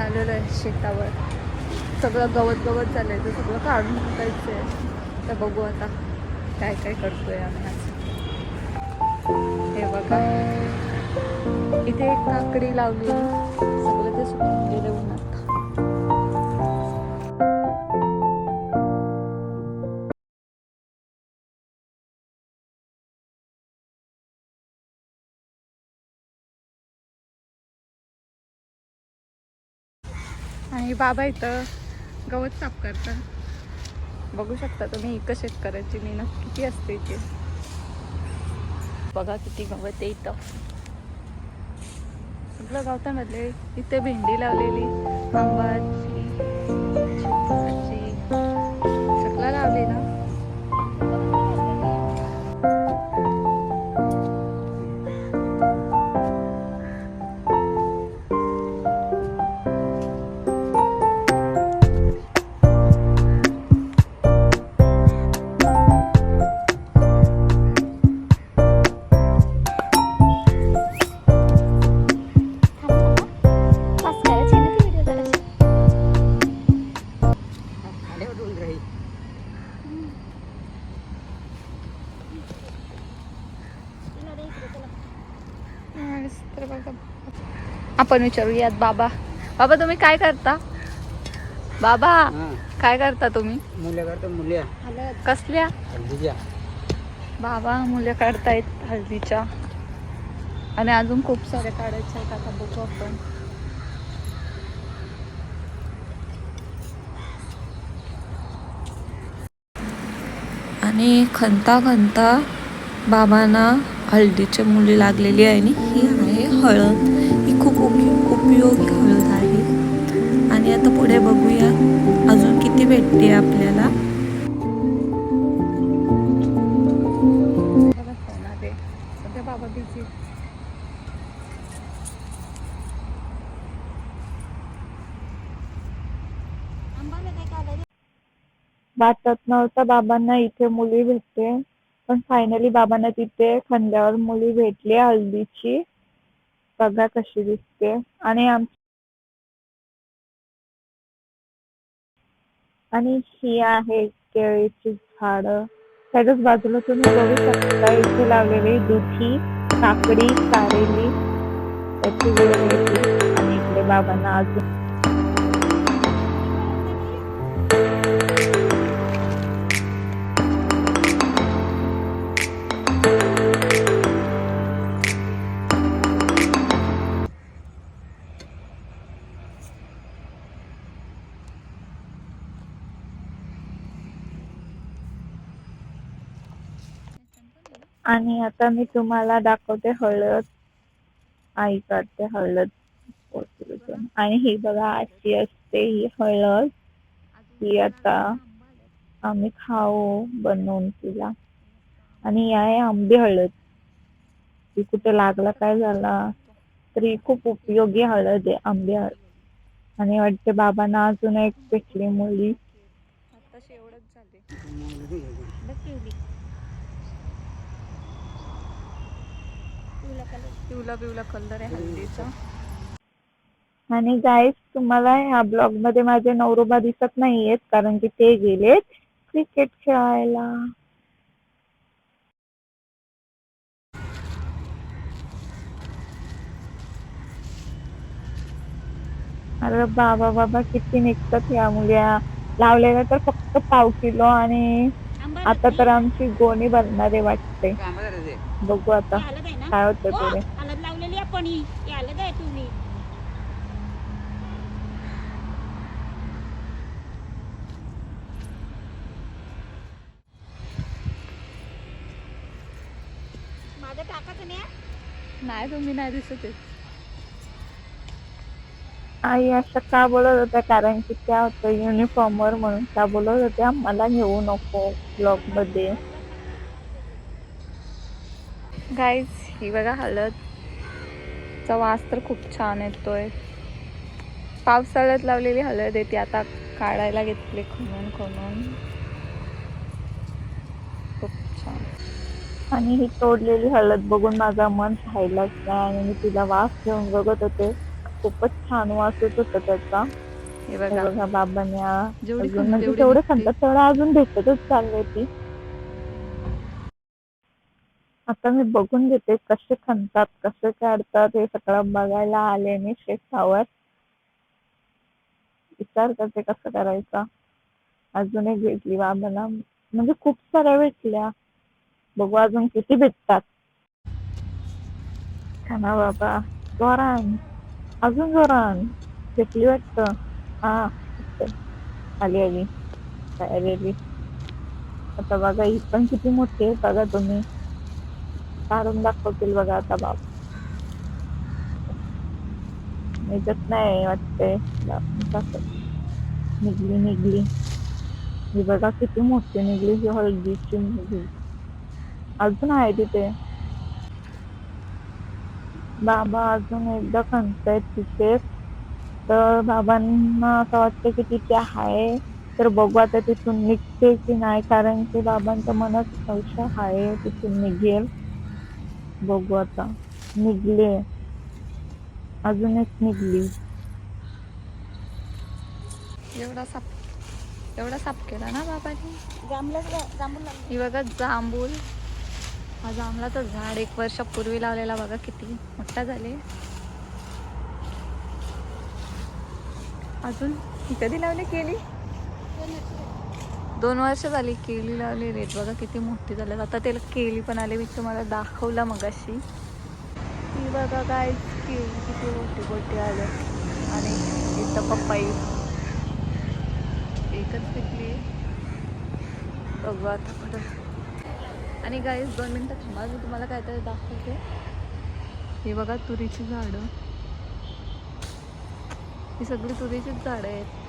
आम्ही आलेलो आहे शेतावर. सगळं गवत गवत झालंय तर सगळं काढून टाकायचं आहे. तर बघू आता काय काय करतोय आम्ही आज. हे बघा. इथे एक काकडी लावली. सगळं ते सुकून गेले उन्हात. आणि बाबा इथं गवत साफ करतात. बघू शकता तुम्ही इथं शेतकऱ्याची मेहनत किती असते इथे. बघा किती गवत आहे इथं. सगळं गवतामधले इथे भेंडी लावलेली आंबाची आपण विचारूयात बाबा. बाबा तुम्ही काय करता? बाबा काय करता तुम्ही? मुल्या करतो मुल्या कसल्या? हल्दीच्या बाबा मुल्या काढतायत हळदीच्या. आणि अजून खूप साऱ्या काढायच्या आहेत आता बघू आपण. आणि खंता खंता बाबांना हळदीची मुली लागलेली आहे आणि ही आहे हळद. ही खूप उपयोगी आहे. आणि आता पुढे बघूया अजून किती भेटते आपल्याला. वाटत नव्हतं बाबांना इथे मुली भेटते. पण फायनली बाबांना तिथे खांद्यावर मुली भेटली हल्दीची बघा कशी दिसते. आणि आम आणि ही आहे केळीची झाड. त्याच्याच बाजूला तुम्ही बघू शकता इथे लावलेली दुधी काकडी कारेली. त्याची वेळ आणि इकडे बाबांना अजून आणि आता मी तुम्हाला दाखवते हळद. आई काढते हळद. आणि ही बघा अशी असते ही हळद. ही आता आम्ही खाऊ बनवून तिला. आणि ही आहे आंबी हळद. ती कुठे लागला काय झाला तरी खूप उपयोगी हळद आहे आंबी हळद. आणि वाटते बाबांना अजून एक भेटली मुली. पिवला पिवला कलर आहे हल्दीचा आणि गाईस तुम्हाला ह्या ब्लॉगमध्ये माझे नवरोबा दिसत नाहीयेत कारण की ते गेलेत क्रिकेट खेळायला. अरे बाबा बाबा किती निघतात ह्या मुल्या लावलेल्या तर फक्त पाव किलो आणि आता तर आमची गोणी बनणार आहे वाटते बघू आता. काय होतं पुढे? हळद लावलेली आपण ही. हळद आहे तुम्ही. माझं टाकायचं नाही नाही तुम्ही नाही दिसत आहे. आई असं का बोलत होत्या? कारण की त्या होत्या युनिफॉर्म वर म्हणून. त्या बोलत होत्या मला घेऊ नको ब्लॉगमध्ये. गाईज ही बघा हळद. चा वास तर खूप छान येतोय. पावसाळ्यात लावलेली हळद आहे ती आता काढायला घेतली खणून खणून. खूप छान. आणि ही तोडलेली हळद बघून माझा मन राहिलाच नाही आणि मी तिला वास घेऊन बघत होते. खूपच छान वास येत होता त्याचा. हे बघा. बाबांनी जेवढी खण- म्हणजे तेवढी. खणतात तेवढं अजून भेटतच चाललंय ती. आता मी बघून घेते कसे खणतात कसे काढतात हे सगळं बघायला आले मी शेतावर विचार करते कसं करायचं. अजून एक भेटली बाबांना म्हणजे खूप साऱ्या भेटल्या. बघू अजून किती भेटतात. खाना बाबा. जोरान. अजून जोरान. भेटली वाटतं. हा. आली आली. तयारी आली आता बघा ही पण किती मोठी आहे. बघा तुम्ही. काढून दाखवतील बघा आता बाप. निघत नाही वाटते. निघली निघली. ही बघा किती मोठी निघली ही हळदीची निघली. अजून आहे तिथे. बाबा अजून एकदा खणतायत तिथे. तर बाबांना असं वाटतं की तिथे आहे. तर बघू आता तिथून निघते की नाही कारण की बाबांचं मनच संशय आहे तिथून निघेल. बघू आता. निघले. अजून एक निघली. एवढा साप एवढा साप केला ना बाबांनी? जांभळं जांभूळ लागलं ही बघा जांभूल हा जांभळाचं झाड एक वर्षापूर्वी लावलेला बघा किती मोठा झाले. अजून कधी लावली केली. दोन वर्ष झाली केली लावलेली आहेत बघा किती मोठी झाल्यात आता त्याला केली पण आले. मी तुम्हाला दाखवला मगाशी. ती बघा काय केली किती मोठी मोठी आले. आणि इथं पप्पाई एकच पिकली. बघू आता कुठं आणि गाईस दोन मिनटं थांबा. मी तुम्हाला काहीतरी दाखवते. हे बघा तुरीची झाडं. ही सगळी तुरीचीच झाडं आहेत.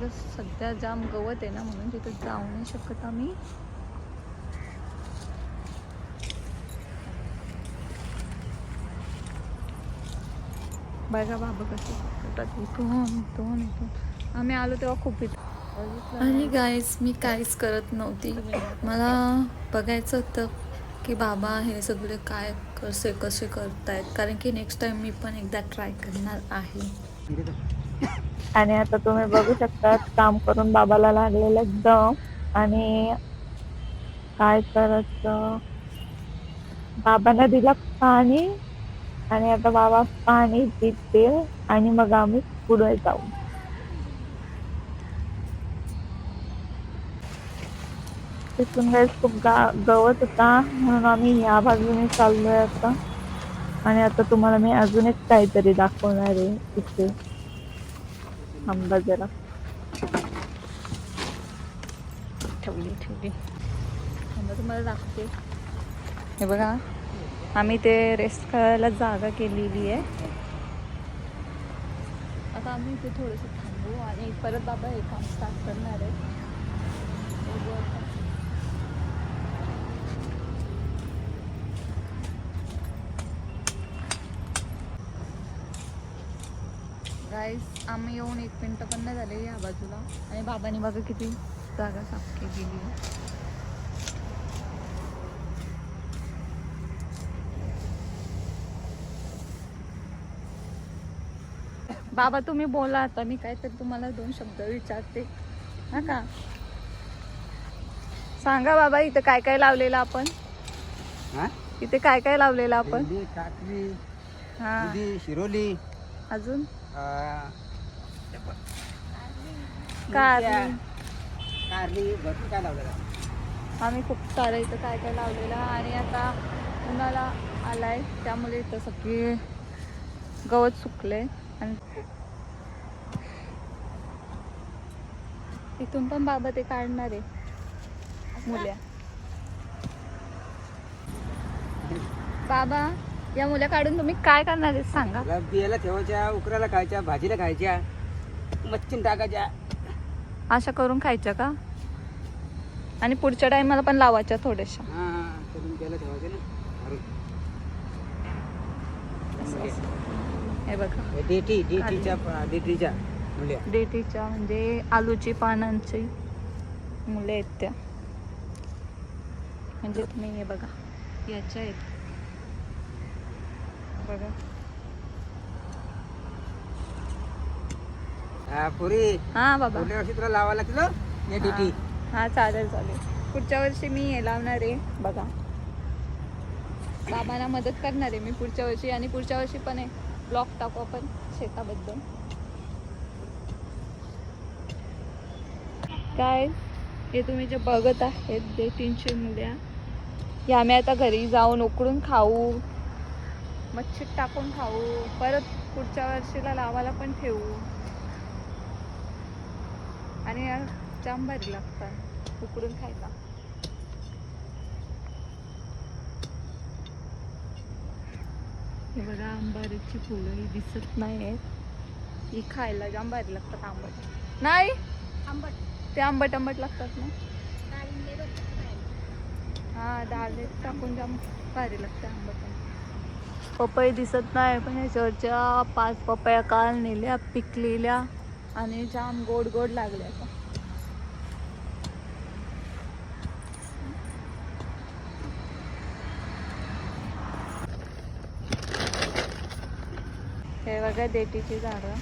इकडं सध्या जाम गवत आहे ना म्हणून तिथं जाऊ नाही शकत आम्ही. बघा बाबा कसे करतात इथून इथून इथून. आम्ही आलो तेव्हा खूप इथं. आणि गाईज मी काहीच करत नव्हती. मला बघायचं होतं की बाबा हे सगळे काय कसे कसे करतायत. कारण की नेक्स्ट टाइम मी पण एकदा ट्राय करणार आहे. आणि आता तुम्ही बघू शकता काम करून बाबाला लागलेलं एकदम. आणि काय करायचं? बाबांना दिला पाणी आणि आता बाबा पाणी पितील आणि मग आम्ही पुढे जाऊ. तिथून काही खूप गा गवत होता म्हणून आम्ही या बाजूने चाललोय आता. आणि आता तुम्हाला मी अजून एक काहीतरी दाखवणार आहे इथे. थांबा जरा. ठेवली ठेवली. थांबा तुम्हाला दाखवते. हे बघा. आम्ही ते रेस्ट करायला जागा केलेली आहे. आता आम्ही इथे थोडंसं थांबू आणि परत बाबा हे काम स्टार्ट करणार आहे. गाईस आम्ही येऊन एक मिनटं पण नाही झाले या बाजूला. आणि बाबांनी बघा किती जागा साफ केलेली बाबा तुम्ही बोला आता. मी काहीतरी तुम्हाला दोन शब्द विचारते. हा का? सांगा बाबा इथं काय काय लावलेलं आपण? हा? इथे काय काय लावलेलं आपण? काकडी हा. शिरोली. अजून? कारली कारली भरपूर काय लावलेलं आहे. आम्ही खूप सारं इथं काय काय लावलेलं आणि आता उन्हाळा आलाय. त्यामुळे इथं सगळे गवत सुकले आणि इथून पण बाबा ते काढणार आहे. मुल्या. बाबा या मुल्या काढून तुम्ही काय करणार आहे सांगा. बियाला ठेवायच्या उकराला खायच्या भाजीला खायच्या. मच्छीन टाकायच्या अशा करून खायच्या का? आणि पुढच्या टायमाला पण लावायच्या थोड्याशा. हा करून बियाला ठेवायचे ना. भरून. बघा. मुल्या. देठीच्या म्हणजे आलूची पानांची मुले आहेत त्या. म्हणजे तुम्ही हे बघा. याच्या आहेत. बघा. पुरी. हा बाबा. पुढल्या वर्षी तुला लावा लागतील हो, या डीटी हा चालेल चालेल. पुढच्या वर्षी मी हे लावणार आहे बघा. बाबांना मदत करणार आहे मी पुढच्या वर्षी आणि पुढच्या वर्षी पण आहे. ब्लॉग टाकू आपण शेताबद्दल. काय? हे तुम्ही जे बघत आहेत ते तीनशे मुल्या हे आम्ही आता घरी जाऊन उकडून खाऊ. मच्छीत टाकून खाऊ. परत पुढच्या वर्षीला लावायला पण ठेवू. आणि जाम भारी लागतात. उकडून खायला. हे बघा आंबारीची फुलं ही दिसत नाही आहेत ही खायला जाम भारी लागतात आंबट. नाही? आंबट. ते आंबट आंबट लागतात ना? हा डाळ टाकून जाम भारी लागते आंबट आंबट. पपई दिसत नाही पण ह्याच्यावरच्या पाच पपया काल नेल्या पिकलेल्या. आणि जाम गोड गोड लागल्या आता. हे बघा देठीची झाडं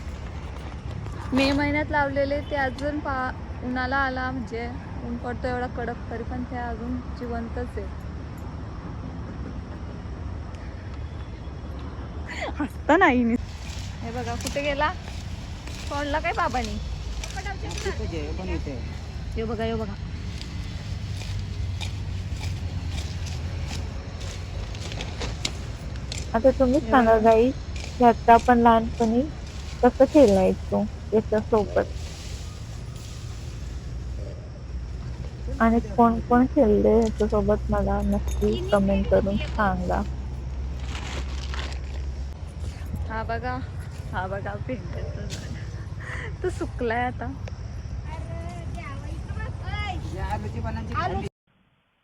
मे महिन्यात लावलेले ते अजून पा उन्हाला आला म्हणजे ऊन पडतो एवढा कडक तरी पण ते अजून जिवंतच आहे हसता नाही. हे बघा कुठे गेला सोडला काय बाबानी? पण हे बघा हे बघा. आता तुम्हीच सांगा गाई ह्याचा आपण लहानपणी कसं खेळायचो याच्या सोबत? आणि कोण कोण खेळले याच्यासोबत मला नक्की कमेंट करून सांगा. हा बघा हा बघा झाड. तो सुकलाय आता.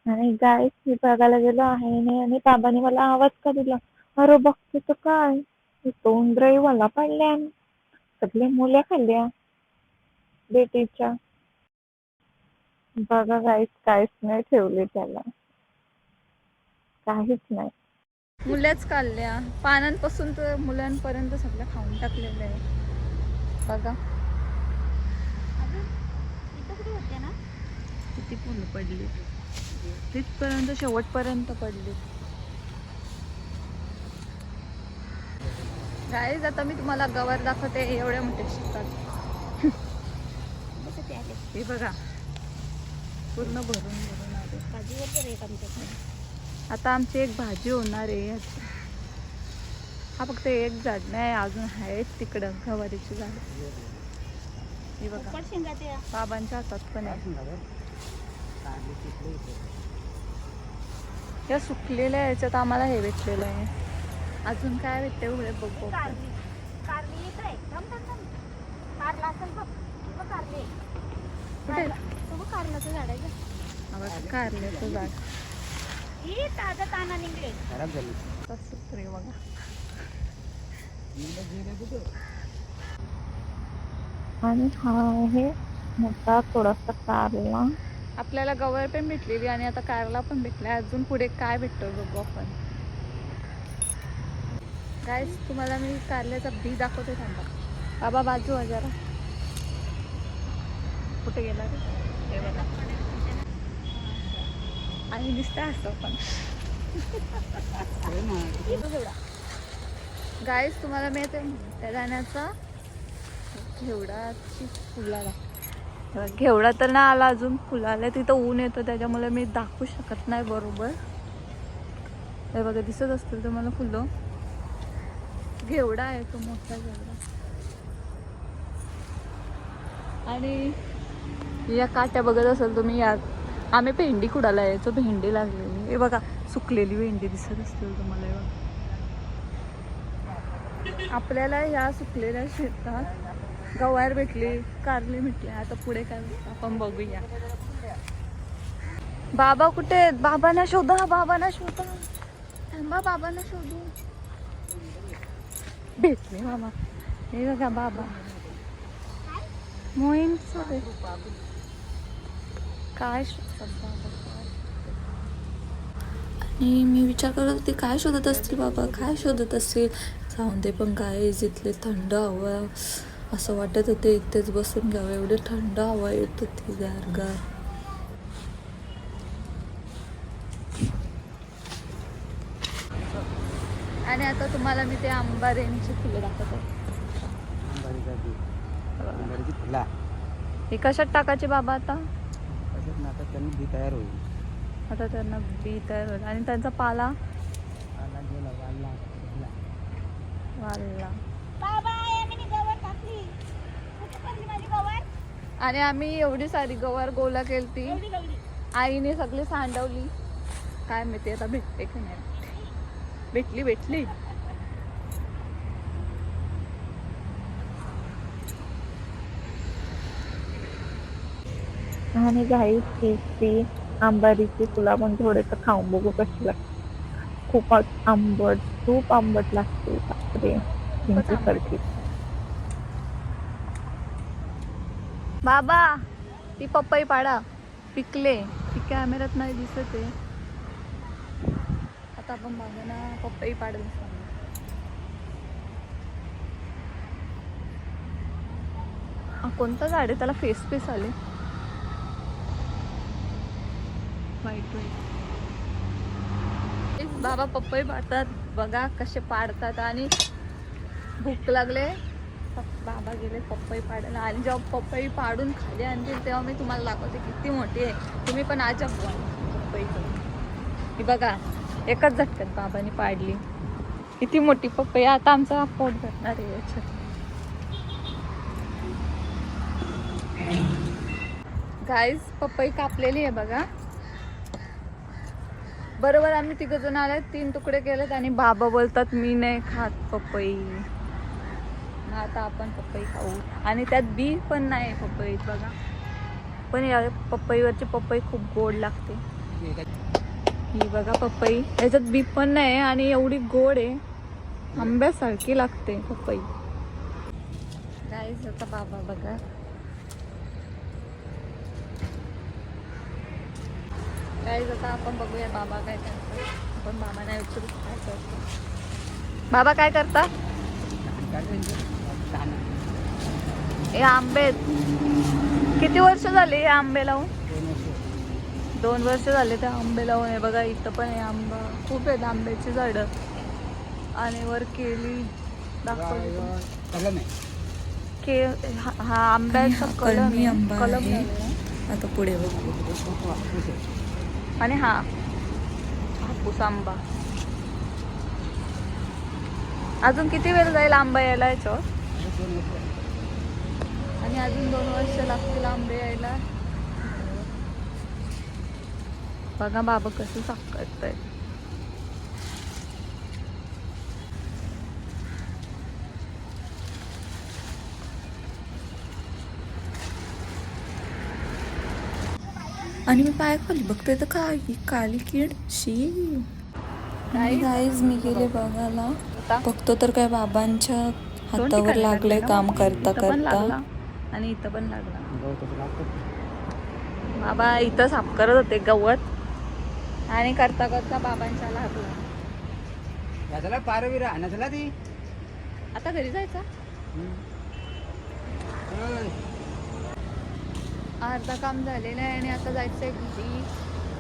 आणि गाय मी बघायला गेलो आहे नाही आणि बाबाने मला आवाज का दिला? अरे बघते तर काय? तोंडरई मला पडल्या सगळे मुल्या खाल्ल्या बेटीच्या. बघा गाईस काहीच नाही ठेवले त्याला. काहीच नाही. मुल्याच काढल्या पानांपासून तर मुलांपर्यंत सगळं खाऊन टाकलेलं आहे. बघा. होते ना? किती फुलं पडली? तिथपर्यंत शेवटपर्यंत पडली. गाईज आता मी तुम्हाला गवर दाखवते. एवढ्या मोठे शिकतात हे बघा. पूर्ण भरून भरून आले. भाजीवर तर एक आमच्याकडे आता आमची एक भाजी होणार आहे. हा फक्त एक झाड नाही अजून आहेत तिकडं गवारीची झाड. ही बघा. बाबांच्या हातात पण आहे. या सुकलेल्या याच्यात आम्हाला हे भेटलेलं आहे. अजून काय भेटते एवढे बघू बघ. बघ. कारले कुठे? कारल्याचं झाड आहे कारल्याचं झाड. ही ताजा ताना निघले. खराब झाली. तसंच रे बघा. आणि हा आहे. मोठा थोडासा कारला. आपल्याला गवर पण भेटलेली आणि आता कारला पण भेटलाय. अजून पुढे काय भेटतं बघू आपण. काय तुम्हाला मी कारल्याचा बी दाखवते थांबा. बाबा बाजू हा जरा. कुठे गेला रे? हे बघा. आणि दिसतं असं पण. गाईस तुम्हाला मी ते त्या गाण्याचा घेवडाची फुलाला? घेवडा तर नाही आला अजून. फुलाला तिथं ऊन येतं त्याच्यामुळे मी दाखवू शकत नाही बरोबर. हे बघा दिसत असतील तुम्हाला फुलं? घेवडा आहे तो मोठा घेवडा. आणि या काट्या बघत असाल तुम्ही या आम्ही भेंडी कुडाला यायचो भेंडी लागलेली हे बघा सुकलेली भेंडी दिसत असतील तुम्हाला हे बघा. आपल्याला ह्या सुकलेल्या शेतात गवार भेटली? कारली भेटली आता पुढे काय आपण बघूया. बाबा कुठे आहेत? बाबांना शोधा बाबांना शोधा. थांबा बाबांना शोधू. भेटले बाबा हे बघा बाबा. मोहीम काय शोधतात आणि मी विचार करत होते काय शोधत असतील बाबा? काय शोधत असतील? जाऊन दे पण काय जिथले थंड हवं. असं वाटत होतं इथेच बसून घ्यावं. एवढी थंड हवा येत होती गार गार आणि आता तुम्हाला मी ते आंबारेंची फुलं दाखवते. हे कशात टाकायचे बाबा आता? बी तयार होईल आता त्यांना बी तयार होईल. आणि त्यांचा पाला? आला आणि आम्ही एवढी सारी गवार गोला केलती. आईने सगळी सांडवली. काय माहिती आता भेटते की नाही. भेटली भेटली. आणि घाई ती आंबारीची फुलं पण थोडंसं खाऊन बघू कशी लागते. खूपच आंबट खूप आंबट लागते. बापरे. चिंचेसारखी बाबा ती पप्पाई पाडा. पिकले. ती कॅमेऱ्यात नाही दिसत आहे. आता आपण बाबांना पपई पाडत सांगू कोणतं झाड आहे? त्याला फेस फेस आले. वाईट वाईट बाबा पप्पाई पाडतात. बघा कसे पाडतात आणि भूक लागले. बाबा गेले पप्पाई पाडायला आणि जेव्हा पपई पाडून खाली आणतील तेव्हा मी तुम्हाला दाखवते किती मोठी आहे. तुम्ही पण आज पपई ही बघा एकच झटक्यात बाबांनी पाडली. किती मोठी पप्पाई आता आमचा पोट भरणार आहे याच्यात. गाईज पपई कापलेली आहे बघा. बरोबर आम्ही तिघ जण आले तीन तुकडे केलेत आणि बाबा बोलतात मी नाही खात पपई. मग आता आपण पपई खाऊ. आणि त्यात बी पण नाही पपईत बघा. पण या पपईवरची पपई खूप गोड लागते. ही बघा पपई. याच्यात बी पण नाही आणि एवढी गोड आहे. आंब्यासारखी लागते पपई. गाईस आता बाबा बघा. गाईज आता आपण बघूया बाबा काय करतात. आपण नाही विचारू काय करतो बाबा काय करता हे आंबे आहेत. किती वर्ष झाली हे आंबे लावून दोन वर्ष. झाले ते आंबे लावून आहे बघा इथं पण आहे आंबा खूप आहेत आंब्याची झाडं आणि वर केली दाखवली के हा- हा आंब्याचा हा कलम कलमी. आंबा. आता पुढे बघू. आणि हा हापूस आंबा अजून किती वेळ जाईल आंबा यायला याच्यावर. आणि अजून दोन वर्ष लागतील आंबे यायला. बघा बाबा कसं साफ करताय आणि मी पाय खाली बघते तर काय काली कीड? शी. गाईज मी गेले बघायला. बघतो तर काय बाबांच्या हातावर ठिकाणी लागले ना. काम करता करता. आणि इथं पण लागला. बाबा इथं साफ करत होते गवत. आणि करता करता बाबांच्या लागला. पारवी राहणार झाला ती? आता घरी जायचा. अर्धा काम झालेलं आहे आणि आता जायचंय घरी.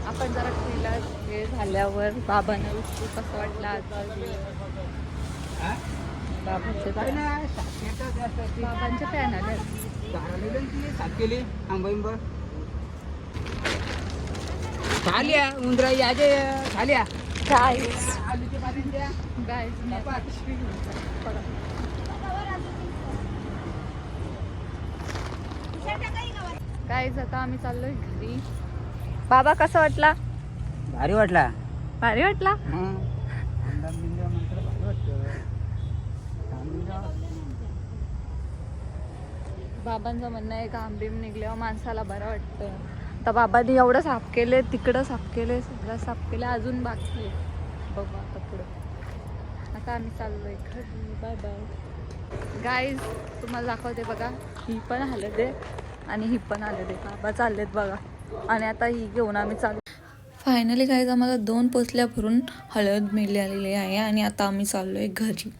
आपण जरा खेळला वेळ झाल्यावर बाबांना कसं वाटलं आता हा? बाबांचे काय. बाबांचे फॅन आले. केली आंबा खाल्या उंदरा याचे खाल्या आता पिशवी घेऊन जाते. आम्ही चाललोय घरी. बाबा कसा वाटला? भारी वाटला. भारी वाटला हं. आंबा बिंबा म्हणतात भारी वाटतं. आंबा बाबांचं म्हणणं आहे का आंबीम निघल्यावर माणसाला बरं वाटतं तर बाबांनी एवढं साफ केले तिकडं साफ केले सगळं साफ केले अजून बाकी आहे. बघू आता पुढं. आता आम्ही चाललो आहे बाय बाय गाईज तुम्हाला दाखवते बघा ही पण आले ते आणि ही पण आले ते बाबा चाललेत बघा. आणि आता ही घेऊन आम्ही चाललो फायनली गाईज आम्हाला दोन पोचल्या भरून हळद मिळालेली आहे आणि आता आम्ही चाललो आहे घरी.